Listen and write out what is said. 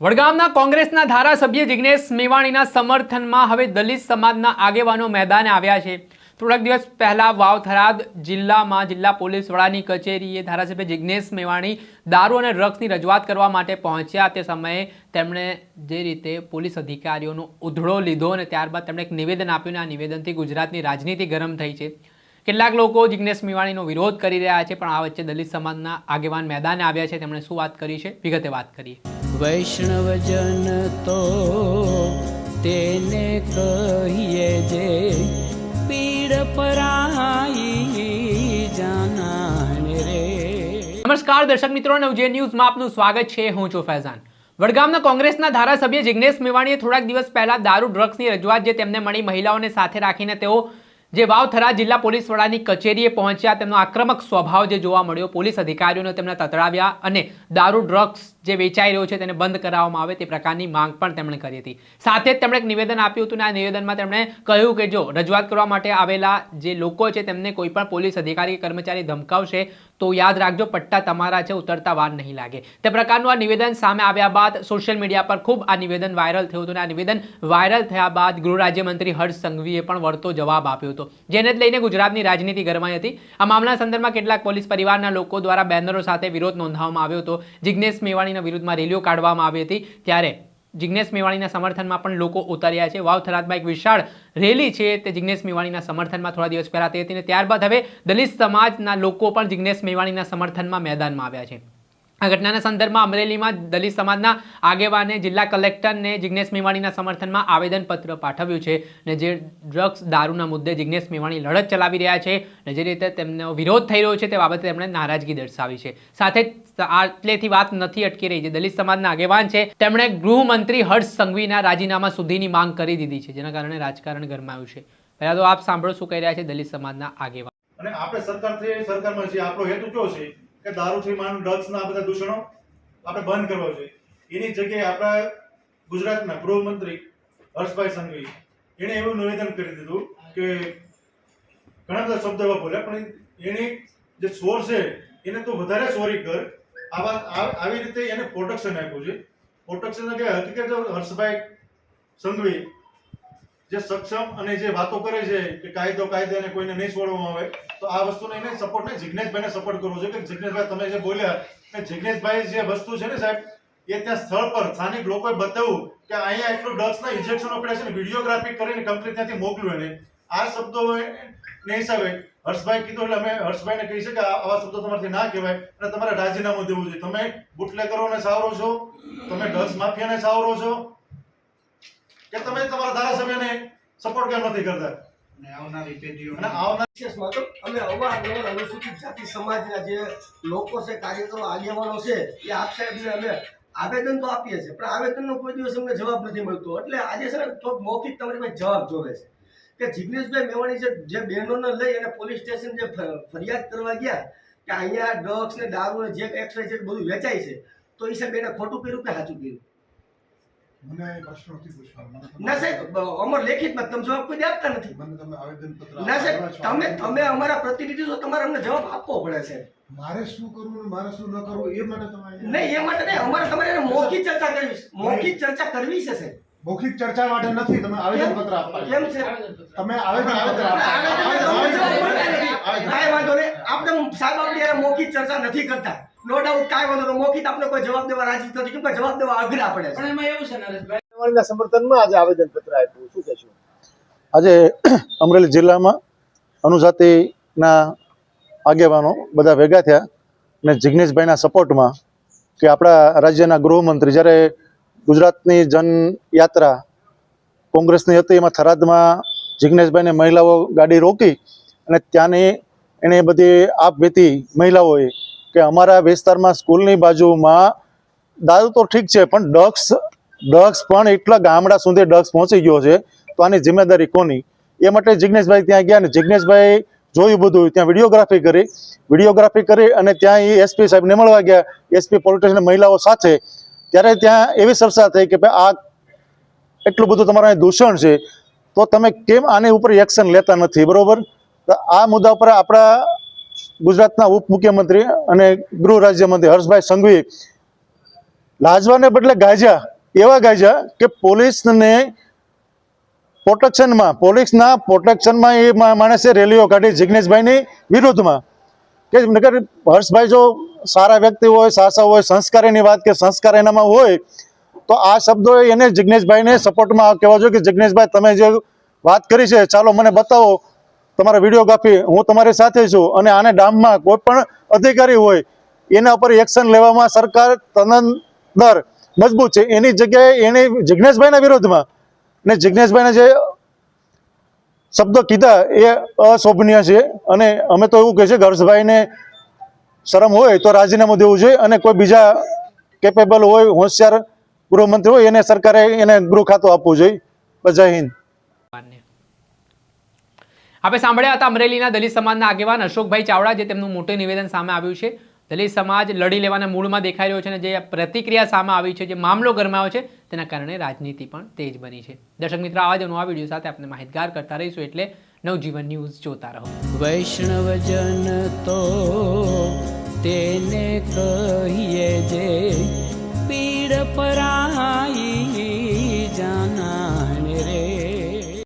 વડગામના કોંગ્રેસના ધારાસભ્ય જિગ્નેશ મેવાણીના સમર્થનમાં હવે દલિત સમાજના આગેવાનો મેદાને આવ્યા છે. થોડાક દિવસ પહેલા વાવ થરાદ જિલ્લામાં જિલ્લા પોલીસ વડાની કચેરીએ ધારાસભ્ય જિગ્નેશ મેવાણી દારૂ અને ડ્રગ્સની રજૂઆત કરવા માટે પહોંચ્યા. તે સમયે તેમણે જે રીતે પોલીસ અધિકારીઓનો ઉધડો લીધો અને ત્યારબાદ તેમણે એક નિવેદન આપ્યું અને આ નિવેદનથી ગુજરાતની રાજનીતિ ગરમ થઈ છે. કેટલાક લોકો જિગ્નેશ મેવાણીનો વિરોધ કરી રહ્યા છે, પણ આ વચ્ચે દલિત સમાજના આગેવાન મેદાને આવ્યા છે. તેમણે શું વાત કરી છે? વિગતે વાત કરીએ. વૈષ્ણવજન તો તેને કહીએ જે પીડ પરાઈ જાનાને રે. નમસ્કાર દર્શક મિત્રો, નવજે ન્યૂઝમાં આપનું સ્વાગત છે. હું છું ફૈઝાન. વડગામના કોંગ્રેસના ધારાસભ્ય જિગ્નેશ મેવાણીએ થોડાક દિવસ પહેલા દારૂ, ડ્રગ્સની રજૂઆત જે તેમને મળી મહિલાઓને સાથે રાખીને તેઓ જે વાવથરા જિલ્લા પોલીસ વડાની કચેરીએ પહોંચ્યા, તેમનો આક્રમક સ્વભાવ જે જોવા મળ્યો, પોલીસ અધિકારીઓને તેમને તતડાવ્યા અને દારૂ, ડ્રગ્સ જે વેચાઈ રહ્યો છે તેને બંધ કરાવવામાં આવે તે પ્રકારની માંગ પણ તેમણે કરી હતી. સાથે જ તેમણે એક નિવેદન આપ્યું હતું અને આ નિવેદનમાં તેમણે કહ્યું કે જો રજૂઆત કરવા માટે આવેલા જે લોકો છે તેમને કોઈ પણ પોલીસ અધિકારી કર્મચારી ધમકાવશે તો યાદ રાખજો, પટ્ટા તમારા છે, ઉતરતા વાર નહીં લાગે. તે પ્રકારનું આ નિવેદન સામે આવ્યા બાદ સોશિયલ મીડિયા પર ખૂબ આ નિવેદન વાયરલ થયું હતું અને આ નિવેદન વાયરલ થયા બાદ ગૃહ રાજ્યમંત્રી હર્ષ સંઘવીએ પણ વળતો જવાબ આપ્યો હતો. જેને લઈને ગુજરાતની રાજનીતિ ગરમાઈ હતી. આ મામલા સંદર્ભમાં કેટલાક પોલીસ પરિવારના લોકો દ્વારા બેનરો સાથે વિરોધ નોંધાવવામાં આવ્યો હતો. જિગ્નેશ મેવાણીના વિરુદ્ધમાં રેલીઓ કાઢવામાં આવી હતી. ત્યારે જિગ્નેશ મેવાણીના સમર્થનમાં પણ લોકો ઉતર્યા છે. વાવ થરાદમાં એક વિશાળ રેલી છે તે જિજ્ઞેશ મેવાણીના સમર્થનમાં થોડા દિવસ પહેલા થઈ હતી અને ત્યારબાદ હવે દલિત સમાજના લોકો પણ જિગ્નેશ મેવાણીના સમર્થનમાં મેદાનમાં આવ્યા છે. આ ઘટનાના સંદર્ભમાં અમરેલીમાં દલિત સમાજના આગેવાને જિલ્લા કલેક્ટરને જિગ્નેશ મેવાણીના સમર્થનમાં આવેદનપત્ર પાઠવ્યું છે અને જે ડ્રગ્સ દારૂના મુદ્દે જિગ્નેશ મેવાણી લડત ચલાવી રહ્યા છે અને જે રીતે તેમનો વિરોધ થઈ રહ્યો છે તે બાબતે તેમણે નારાજગી દર્શાવી છે. સાથે આટલેથી વાત નથી અટકી રહી. જે દલિત સમાજના આગેવાન છે, તેમણે ગૃહમંત્રી હર્ષ સંઘવીના રાજીનામા સુધીની માંગ કરી દીધી છે, જેના કારણે રાજકારણ ગરમાયું છે. પહેલા તો આપ સાંભળો શું કહી રહ્યા છે દલિત સમાજના આગેવાન. અને આપણે સરકાર સરકારમાં છીએ, આપણો હેતુ કયો છે? કે દારૂથી માંડ ડ્રગ્સના આ બધા દૂષણો આપણે બંધ કરવા જોઈએ. એની જગ્યાએ આપણા ગુજરાતના ગૃહમંત્રી હર્ષભાઈ સંઘવી, એણે એવું નિવેદન કરી દીધું કે ઘણા બધા શબ્દો એવા બોલ્યા, પણ એની જે સ્વર છે, એને તો વધારે સોરી કર. આવા આવી રીતે એને પ્રોટેક્શન આપ્યું છે. પ્રોટેક્શન કે હકીકત હર્ષભાઈ સંઘવી જે સક્ષમ અને જે વાતો કરે છે કે કાયદો કાયદો અને કોઈને નહીં છોડવામાં આવે, તો આ વસ્તુને એને સપોર્ટ નહીં જિજ્ઞેશભાઈને સપોર્ટ કરવો જોઈએ. કે જિજ્ઞેશભાઈ તમે જે બોલ્યા કે જિજ્ઞેશભાઈ જે વસ્તુ છે ને સાહેબ, એ ત્યાં સ્થળ પર સ્થાનિક લોકોએ બતાવ્યું કે અહીંયા એટલું ડ્રગ્સના ઇન્જેક્શન પડ્યા છે ને, વિડીયોગ્રાફી કરીને કંપની ત્યાંથી મોકલ્યું એને. આ શબ્દો ને હિસાબે હર્ષભાઈ કીધું, એટલે અમે હર્ષભાઈને કહી છે કે આવા શબ્દો તમારથી ના કહેવાય અને તમારે રાજીનામું દેવું જોઈએ. તમે બુટલેકરોને સાવરો છો, તમે ડ્રગ્સ માફિયાને સાવરો છો કે તમે તમારા ધારાસભ્યને સપોર્ટ કેમ નથી કરતા? અને આવનારી પેઢીઓ અને આવનાર વિશેષમાં તો અમે અવારનવાર અનુસૂચિત જાતિ સમાજના જે લોકો છે કાર્યકરો આગેવાનો છે એ આપ સાહેબને અમે આવેદન તો આપીએ છીએ પણ આવેદનનો કોઈ દિવસ અમને જવાબ નથી મળતો. એટલે આજે છે ને થોડોક મૌખિક તમારી પાસે જવાબ જોવે છે. કે જિગ્નેશભાઈ મેવાણી છે જે બહેનોને લઈ અને પોલીસ સ્ટેશન જે ફરિયાદ કરવા ગયા કે અહીંયા ડ્રગ્સ ને દારૂ ને જે છે બધું વેચાય છે તો એ સાહેબ એને ખોટું કર્યું કે સાચું કર્યું? મને પ્રશ્ન નથી પૂછવાનો. ના સાહેબ અમર લેખિતમાં તમે જવાબ કોઈ આપતા નથી. મને તમે આવેદનપત્ર ના સાહેબ તમે તમે અમારા પ્રતિનિધિ છો તમારે અમને જવાબ આપવો પડે છે મારે શું કરવું ને મારે શું ન કરવું એ માટે તમે નહીં એ માટે નહીં અમારે તમારે મૌખિક ચર્ચા કરવી છે. મૌખિક ચર્ચા કરવી છે સાહેબ. મૌખિક ચર્ચા માટે નથી તમે આવેદનપત્ર આપવા કેમ છે? તમે આવેદન આવેદન આપવા. નથી. આવેદન. કાંઈ વાંધો નહીં. આપણે સાહેબ આપણી મૌખિક ચર્ચા નથી કરતા. નો ડાઉટ કાંઈ વાંધો મૌખિક આપણે કોઈ જવાબ દેવા રાજી નથી. કેમ કે જવાબ દેવા અઘરા પડે છે. મેવાણીના સમર્થનમાં આજે આવેદનપત્ર આપ્યું. શું કહેશું? આજે અમરેલી જિલ્લામાં અનુજાતિના આગેવાનો બધા ભેગા થયા અને જિગ્નેશભાઈના સપોર્ટમાં કે આપણા રાજ્યના ગૃહમંત્રી જ્યારે ગુજરાતની જનયાત્રા કોંગ્રેસની હતી એમાં થરાદમાં જિગ્નેશભાઈને મહિલાઓ ગાડી રોકી અને ત્યાંની એણે બધી આપવીતી મહિલાઓએ કે અમારા વિસ્તારમાં સ્કૂલની બાજુમાં દારૂ તો ઠીક છે, પણ ડ્રગ્સ ડ્રગ્સ પણ એટલા ગામડા સુધી ડ્રગ્સ પહોંચી ગયો છે, તો આની જિમ્મેદારી કોની? એ માટે જિજ્ઞેશભાઈ ત્યાં ગયા અને જિગ્નેશભાઈ જોયું બધું, ત્યાં વિડીયોગ્રાફી કરી વિડીયોગ્રાફી કરી અને ત્યાં એ એસપી સાહેબને મળવા ગયા. એસપી પોલિટિશિયન મહિલાઓ સાથે. ત્યારે ત્યાં એવી ચર્ચા થઈ કે ભાઈ આ એટલું બધું તમારું દૂષણ છે, તો તમે કેમ આની ઉપર એક્શન લેતા નથી, બરોબર? આ મુદ્દા ઉપર આપણા ગુજરાતના ઉપમુખ્યમંત્રી અને ગૃહ રાજ્યમંત્રી હર્ષભાઈ સંઘવી લાજવાને બદલે ગાજ્યા, એવા ગાજ્યા કે પોલીસને પ્રોટેક્શનમાં, પોલીસના પ્રોટેક્શનમાં એ માણસે રેલીઓ કાઢી જિગ્નેશભાઈની વિરુદ્ધમાં. કે નગર હર્ષભાઈ જો સારા વ્યક્તિ હોય, સાસા હોય, સંસ્કારની વાત કે સંસ્કાર એનામાં હોય, તો આ શબ્દો એને જિગ્નેશભાઈને સપોર્ટમાં કહેવા જોઈએ કે જિગ્નેશભાઈ તમે જે વાત કરી છે, ચાલો મને બતાવો તમારા વિડીયોગ્રાફી હું તમારી સાથે છું અને આને ડામમાં કોઈ પણ અધિકારી હોય, એના ઉપર એક્શન લેવામાં સરકાર તનંદર મજબૂત છે એની જગ્યાએ એને જિગ્નેશભાઈના વિરોધમાં ને જિગ્નેશભાઈને જે શબ્દો કીધા એ અશોભનીય છે અને અમે તો એવું કહે છે કે હર્ષભાઈને શરમ હોય તો રાજીનામું દેવું જોઈએ અને કોઈ બીજા કેપેબલ હોય, હોશિયાર ગૃહમંત્રી હોય, એને સરકારે એને ગૃહ ખાતું આપવું જોઈએ જય હિન્દ. આપણે સાંભળ્યા હતા અમરેલીના દલિત સમાજના આગેવાન અશોકભાઈ ચાવડા, જે તેમનું મોટું નિવેદન સામે આવ્યું છે. દલિત સમાજ લડી લેવાના મૂળમાં દેખાઈ રહ્યો છે અને જે પ્રતિક્રિયા સામે આવી છે, જે મામલો ગરમાયો છે, તેના કારણે રાજનીતિ પણ તેજ બની છે. દર્શક મિત્રો, આવા જ આ વીડિયો સાથે આપણે માહિતગાર કરતા રહીશું એટલે નવજીવન ન્યૂઝ જોતા રહો. વૈષ્ણવજન તો તેને કહીએ જે પીડ પરાઈ